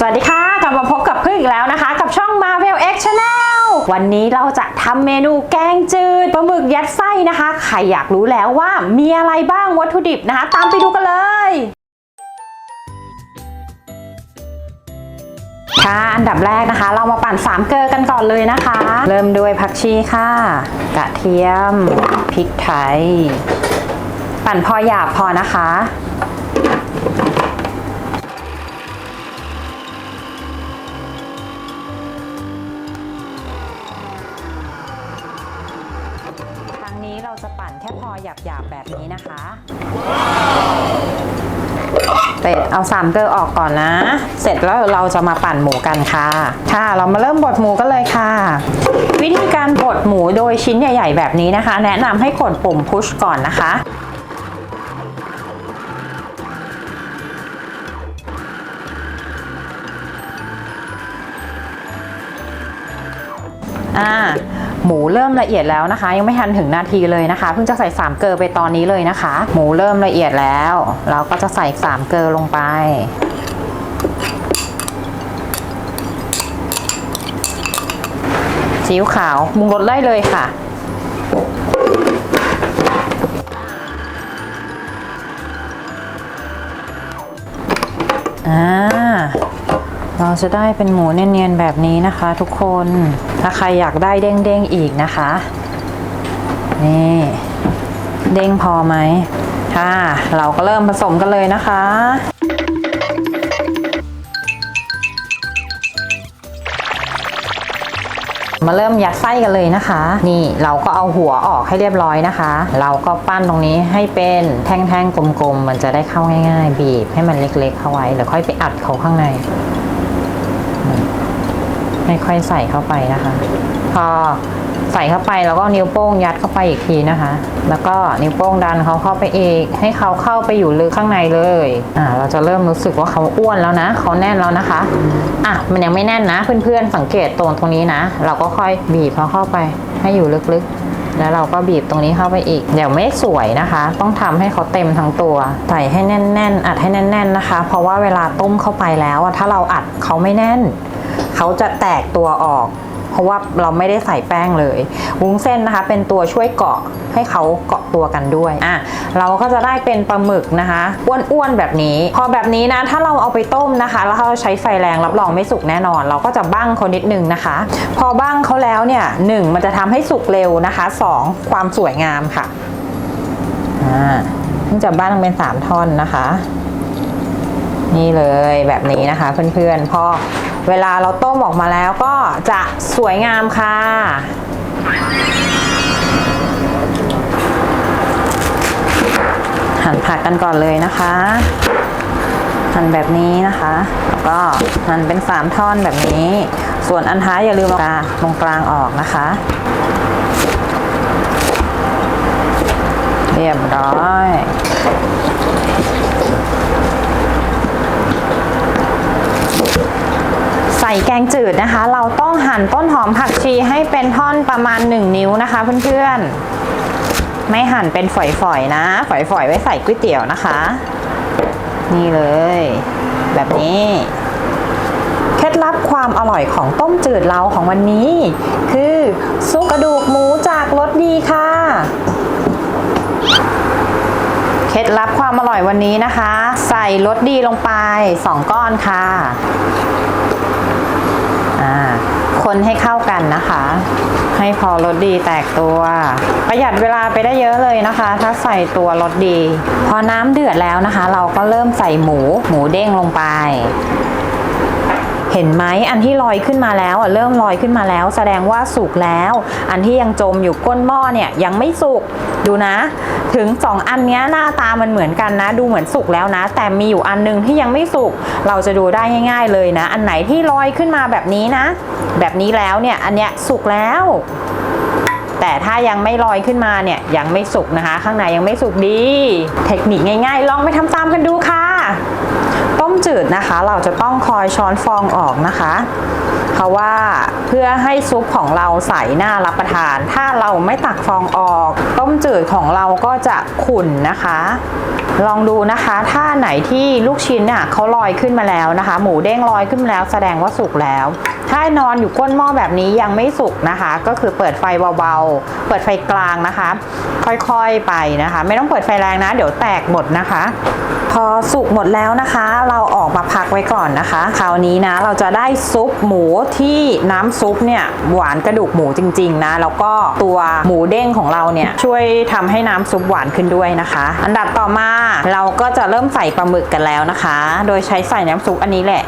สวัสดีค่ะ กลับมาพบกับพึ่งอีกแล้วนะคะ กับช่อง Marvel X Channel วันนี้เราจะทำเมนูแกงจืดปลาหมึกยัดไส้นะคะ ใครอยากรู้แล้วว่ามีอะไรบ้างวัตถุดิบนะคะ ตามไปดูกันเลยค่ะอันดับแรกนะคะ เรามาปั่นสามเกลือกันก่อนเลยนะคะ เริ่มด้วยผักชีค่ะ กระเทียมพริกไทย ปั่นพอหยาบพอนะคะ หยาบๆแบบนี้นะคะเป็ดเอาสามเกลือออกก่อนนะ เสร็จแล้วเราจะมาปั่นหมูกันค่ะ ค่ะ เรามาเริ่มบดหมูกันเลยค่ะ วิธีการบดหมูโดยชิ้นใหญ่ ๆ แบบนี้นะคะ แนะนำให้กดปุ่มพุชก่อนนะคะอ่า หมูเริ่มละเอียดแล้วนะคะ ยังไม่ทันถึงนาทีเลยนะคะ เพิ่งจะใส่สามเกลือไปตอนนี้เลยนะคะ หมูเริ่มละเอียดแล้ว เราก็จะใส่สามเกลือลงไปซีอิ๊วขาวมุงรสได้เลยค่ะอ่า เราจะได้เป็นหมูเนียนๆแบบนี้นะคะทุกคน ถ้าใครอยากได้เด้งๆอีกนะคะ นี่ เด้งพอไหมค่ะ เราก็เริ่มผสมกันเลยนะคะมาเริ่มยัดไส้กันเลยนะคะ นี่เราก็เอาหัวออกให้เรียบร้อยนะคะ เราก็ปั้นตรงนี้ให้เป็นแท่งๆกลมๆ มันจะได้เข้าง่ายๆ บีบให้มันเล็กๆเข้าไว้แล้วค่อยไปอัดเขาข้างใน ไม่ค่อยใส่เข้าไปนะคะ พอใส่เข้าไปแล้วก็นิ้วโป้งยัดเข้าไปอีกทีนะคะ แล้วก็นิ้วโป้งดันเขาเข้าไปอีก ให้เขาเข้าไปอยู่ลึกข้างในเลย อ่า เราจะเริ่มรู้สึกว่าเขาอ้วนแล้วนะเขาแน่นแล้วนะคะ อะ มันยังไม่แน่นนะ เพื่อนๆสังเกตตรงตรงนี้นะ เราก็ค่อยบีบเขาเข้าไปให้อยู่ลึกๆ แล้วเราก็บีบตรงนี้เข้าไปอีกเดี๋ยวไม่สวยนะคะ ต้องทำให้เขาเต็มทั้งตัว ใส่ให้แน่น ๆ อัดให้แน่น ๆนะคะ เพราะว่าเวลาต้มเข้าไปแล้วถ้าเราอัดเขาไม่แน่น เขาจะแตกตัวออก ราะว่าเราไม่ได้ใส่แป้งเลย วุ้งเส้นนะคะเป็นตัวช่วยเกาะให้เขาเกาะตัวกันด้วยอะเราก็จะได้เป็นปลาหมึกนะคะอ้วนๆแบบนี้ พอแบบนี้นะถ้าเราเอาไปต้มนะคะ แล้วเราใช้ไฟแรงรับรองไม่สุกแน่นอน เราก็จะบั้งเขานิดนึงนะคะ พอบั้งเขาแล้วเนี่ยหนึ่งมันจะทำให้สุกเร็วนะคะสองความสวยงามค่ะอ่าจะบั้งเป็นสามท่อนนะคะ นี่เลยแบบนี้นะคะเพื่อนๆพอเวลาเราต้มออกมาแล้วก็จะสวยงามค่ะ หั่นผักกันก่อนเลยนะคะ หั่นแบบนี้นะคะ แล้วก็หั่นเป็นสามท่อนแบบนี้ ส่วนอันท้ายอย่าลืมเอาตรงกลางออกนะคะ เรียบร้อย ส่แกงจืดนะคะ เราต้องหั่นต้นหอมผักชีให้เป็นท่อนประมาณ 1 นิ้วนะคะเพื่อนๆ ไม่หั่นเป็นฝอยๆนะ ฝอยๆ ไว้ใส่ก๋วยเตี๋ยวนะคะ นี่เลย แบบนี้เคล็ดลับความอร่อยของต้มจืดเราของวันนี้ คือซุปกระดูกหมูจากรสดีค่ะ เคล็ดลับความอร่อยวันนี้นะคะ ใส่รสดีลงไป 2 ก้อนค่ะ คนให้เข้ากันนะคะ ให้พอรสดีแตกตัว ประหยัดเวลาไปได้เยอะเลยนะคะ ถ้าใส่ตัวรสดี พอน้ำเดือดแล้วนะคะ เราก็เริ่มใส่หมูหมูเด้งลงไป เห็นไหมอันที่ลอยขึ้นมาแล้วอะเริ่มลอยขึ้นมาแล้ว แสดงว่าสุกแล้ว อันที่ยังจมอยู่ก้นหม้อเนี่ยยังไม่สุกดูนะ ถึงสองอันนี้หน้าตามันเหมือนกันนะ ดูเหมือนสุกแล้วนะ แต่มีอยู่อันนึงที่ยังไม่สุกเราจะดูได้ง่าย ๆ เลยนะ อันไหนที่ลอยขึ้นมาแบบนี้นะ แบบนี้แล้วเนี่ยอันเนี้ยสุกแล้วแต่ถ้ายังไม่ลอยขึ้นมาเนี่ยยังไม่สุกนะคะ ข้างในยังไม่สุกดี เทคนิคง่ายๆ ลองไปทำตามกันดูค่ะ จืดนะคะ เราจะต้องคอยช้อนฟองออกนะคะ เพราะว่าเพื่อให้ซุปของเราใสหน่ารับประทาน ถ้าเราไม่ตักฟองออก ต้มจืดของเราก็จะขุ่นนะคะ ลองดูนะคะ ถ้าไหนที่ลูกชิ้นเนี่ยเขาลอยขึ้นมาแล้วนะคะ หมูเด้งลอยขึ้นมาแล้ว แสดงว่าสุกแล้ว ถ้านอนอยู่ก้นหม้อแบบนี้ยังไม่สุกนะคะ ก็คือเปิดไฟเบาๆ เปิดไฟกลางนะคะ ค่อยๆไปนะคะ ไม่ต้องเปิดไฟแรงนะ เดี๋ยวแตกหมดนะคะ พอสุกหมดแล้วนะคะ เราออกมาพักไว้ก่อนนะคะ คราวนี้นะเราจะได้ซุปหมูที่น้ำซุปเนี่ยหวานกระดูกหมูจริง ๆ นะ แล้วก็ตัวหมูเด้งของเราเนี่ยช่วยทำให้น้ำซุปหวานขึ้นด้วยนะคะ อันดับต่อมาเราก็จะเริ่มใส่ปลาหมึกกันแล้วนะคะ โดยใช้ใส่น้ำซุปอันนี้แหละ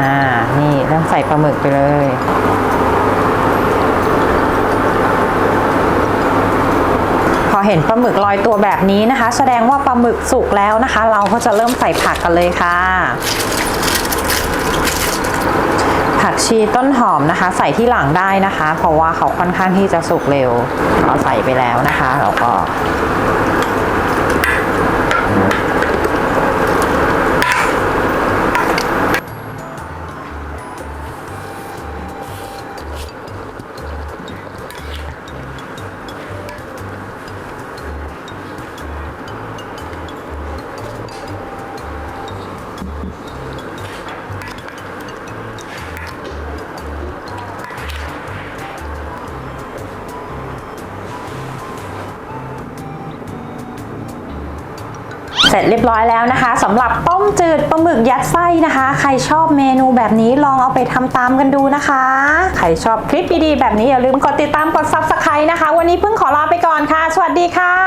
อ่านี่เริ่มใส่ปลาหมึกไปเลย พอเห็นปลาหมึกลอยตัวแบบนี้นะคะ แสดงว่าปลาหมึกสุกแล้วนะคะ เราก็จะเริ่มใส่ผักกันเลยค่ะ ผักชีต้นหอมนะคะ ใส่ที่หลังได้นะคะ เพราะว่าเขาค่อนข้างที่จะสุกเร็วเราใส่ไปแล้วนะคะแล้วก็ เสร็จเรียบร้อยแล้วนะคะสำหรับต้มจืดปลาหมึกยัดไส้นะคะ ใครชอบเมนูแบบนี้ลองเอาไปทำตามกันดูนะคะ ใครชอบคลิปดีๆแบบนี้อย่าลืมกดติดตามกด subscribe นะคะ วันนี้เพิ่งขอลาไปก่อนค่ะ สวัสดีค่ะ